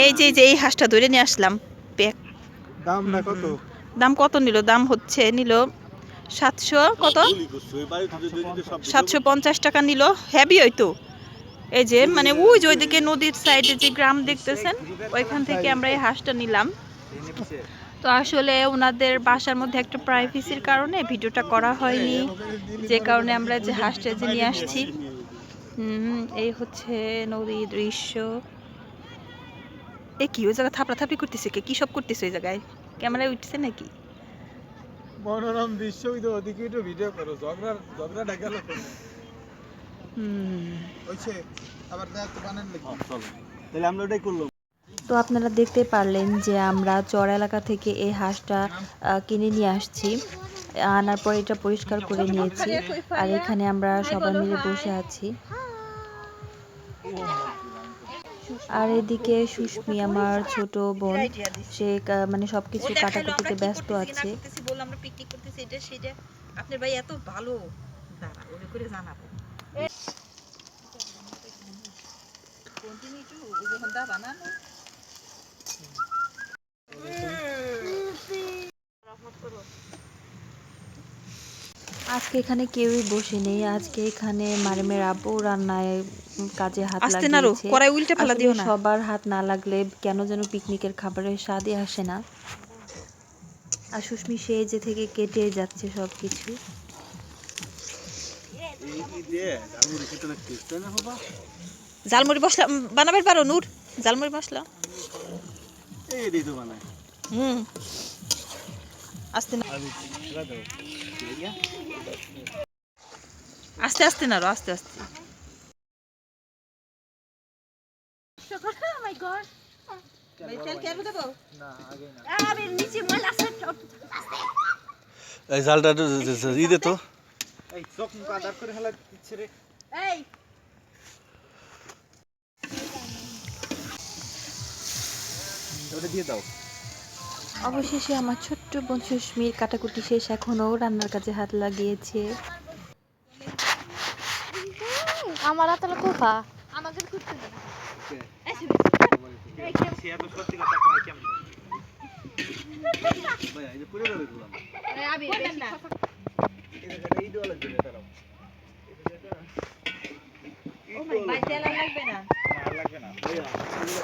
এই যে যে এই হাঁসটা ধরে নিয়ে আসলাম প্যাক দামটা কত? দাম কত নিল? দাম হচ্ছে নিল সাতশো কত? সাতশো পঞ্চাশ টাকা নিল। হ্যাভি হয়তো। এই যে মানে ওই যে ওইদিকে নদীর সাইডে যে গ্রাম দেখতেছেন ওইখান থেকে আমরা এই হাঁসটা নিলাম। তো আসলে ওনাদের বাসার মধ্যে একটা প্রাইভেসির কারণে ভিডিওটা করা হয়নি। যে কারণে আমরা যে হাঁসটা যে নিয়ে আসছি। এই হচ্ছে নদীর দৃশ্য। এ কি ওই জায়গায় থাপড়া থাপড়ি করতেছে কে? কি সব করতেছে ওই জায়গায়? ক্যামেরায় উঠছে নাকি? মনোরম দৃশ্য ওই তো ওদিকে একটু ভিডিও করো ঝগড়া ঝগড়াটা গেল হুম। হইছে আবার দেখ তো বানান নাকি? তাহলে আমরা ওটাই করলাম। তো আপনারা দেখতে পারলেন যে আমরা চর এলাকা থেকে এই হাঁসটা আহ, কিনে নিয়ে আসছি। আনার পর এটা পরিষ্কার করে নিয়েছি। আর এখানে আমরা সবাই মিলে বসে আছি। আর এদিকে সুস্মি আমার ছোট বোন সে মানে সবকিছু কাটাকুটিতে ব্যস্ত আছে। বললাম আমরা পিকনিক করতেছি এটা সেটা। আপনার ভাই এত ভালো। দাঁড়া ওরে করে জানাব। কন্টিনিউ দা বানানো। আজকে এখানে কেউই বসে নেই। আজকে এখানে মারিমের আব্বু রান্নায় কাজে হাত লাগিয়েছে। কড়াই উল্টে ফেলা দিও না। সবার হাত না লাগলে কেন যেন পিকনিকের খাবারের স্বাদই আসে না। আর সুস্মি সেজে থেকে কেটে যাচ্ছে সব কিছু জালমুড়ি মশলা উম, বানাবার পারো নূর? জালমুড়ি মশলা? এই দিই তো বানাই। হুম। আস্তে না আস্তে আস্তে নাড়ো আস্তে আস্তে। এই জালটা ই দে তো। এই চোখ মুখ করে হেলা দিচ্ছে রে। ওটা দিয়ে দাও। অবশেষে আমার ছোট্ট বোন সুস্মির কাটাকুটি শেষ এখনও রান্নার কাজে হাত লাগিয়েছে। আমার হাতে কোফা সে এত সত্যি কথা কয় কেমন ভাই এই যে পুরো যাবে দিলাম এই দেওয়া লাগবে না তারাও ভাই তেল আর লাগবে না আর লাগবে না ভাইয়া এই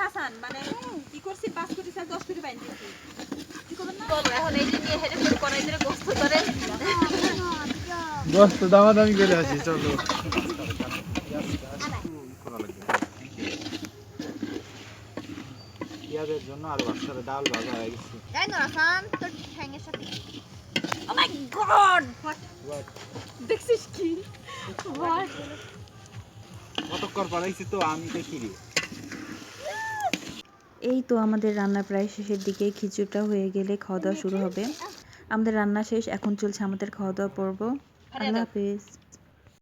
হাসান মানে কি করছি? পাঁচ কোটি চাল দশ কোটি বাইন দিচ্ছি এখন এই যে নিয়ে হেঁটে করে কড়াই ধরে গোস্ত করে। দোস্ত দামাদামি করে আসি চলো। পেঁয়াজের জন্য আর বাচ্চারা ডাল ভাজা হয়ে গেছে। এই না আসান তোর ঠ্যাঙের সাথে। ও মাই গড দেখছিস কি? কতক্ষণ পড়াইছি তো আমি দেখি রে এই তো আমাদের রান্না প্রায় শেষের দিকে খিচুড়িটা হয়ে গেলে খাওয়া দাওয়া শুরু হবে। আমাদের রান্না শেষ এখন চলছে আমাদের খাওয়া দাওয়া পর্ব। আল্লাহ হাফিজ।